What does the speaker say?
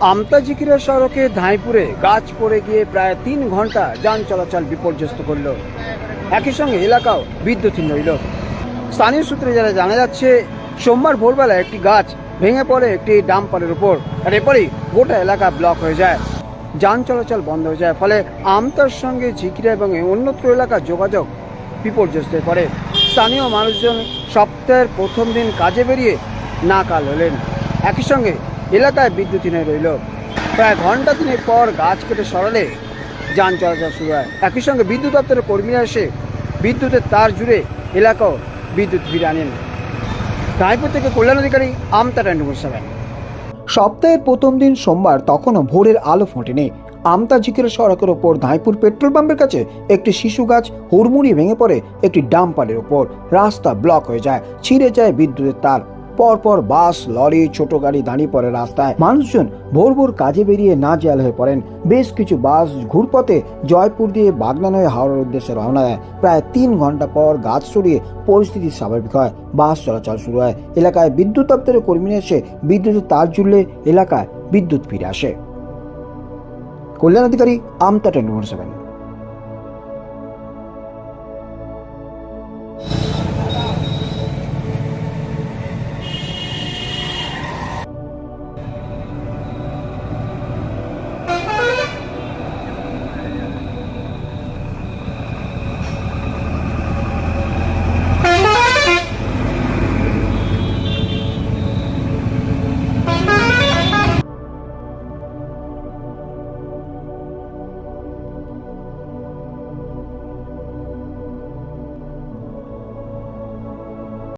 আমতাজিকিরা সড়কে ধাইপুরে গাছ পড়ে গিয়ে প্রায় তিন ঘণ্টা যান চলাচল বিপর্যস্ত করল। একই সঙ্গে এলাকাও বিদ্যুৎহীন রইল। স্থানীয় সূত্রে যারা জানা যাচ্ছে, সোমবার ভোরবেলা একটি গাছ ভেঙে পড়ে একটি ডাম্পারের উপর। আর এরপরই গোটা এলাকা ব্লক হয়ে যায়। যান চলাচল বন্ধ হয়ে যায়, ফলে আমতার সঙ্গে ঝিকিরা এবং অন্যত্র এলাকার যোগাযোগ বিপর্যস্ত পড়ে। স্থানীয় মানুষজন সপ্তাহের প্রথম দিন কাজে বেরিয়ে নাকাল হলেন। একই সঙ্গে এলাকায় বিদ্যুৎহীন রইল। প্রায় ঘণ্টা দিনের পর গাছ কেটে সরালে যান চলাচল শুরু হয়। একই সঙ্গে বিদ্যুৎ দপ্তরের কর্মীরা এসে বিদ্যুতের তার জুড়ে এলাকাও বিদ্যুৎ ফিরে আনেন। রায়পুর থেকে কল্যাণ অধিকারী আমতা টোয়েন্টি সেভেন সপ্তাহের প্রথম দিন সোমবার তখনও ভোরের আলো ফোটেনি। আমতা ঝিকের সড়কের ওপর ধাইপুর পেট্রোল পাম্পের কাছে একটি শিশু গাছ হুড়মুড়ি ভেঙে পড়ে একটি ডাম্পারের ওপর। রাস্তা ব্লক হয়ে যায়, ছিঁড়ে যায় বিদ্যুতের তার। পরপর বাস, লরি, ছোট গাড়ি দাঁড়িয়ে পড়ে রাস্তায়। মানুষজন ভোর ভোর কাজে বেরিয়ে না জেল হয়ে পড়েন। বেশ কিছু বাস ঘুরপথে জয়পুর দিয়ে বাগনান হয়ে হাওড়ার উদ্দেশ্যে রওনা দেয়। প্রায় তিন ঘণ্টা পর গাছ সরিয়ে পরিস্থিতি স্বাভাবিক হয়। বাস চলাচল শুরু হয়। এলাকায় বিদ্যুৎ দপ্তরের কর্মীরা এসে বিদ্যুতের তার জুড়লে এলাকায় বিদ্যুৎ ফিরে আসে। Kalyan Adhikari Amta twenty seven.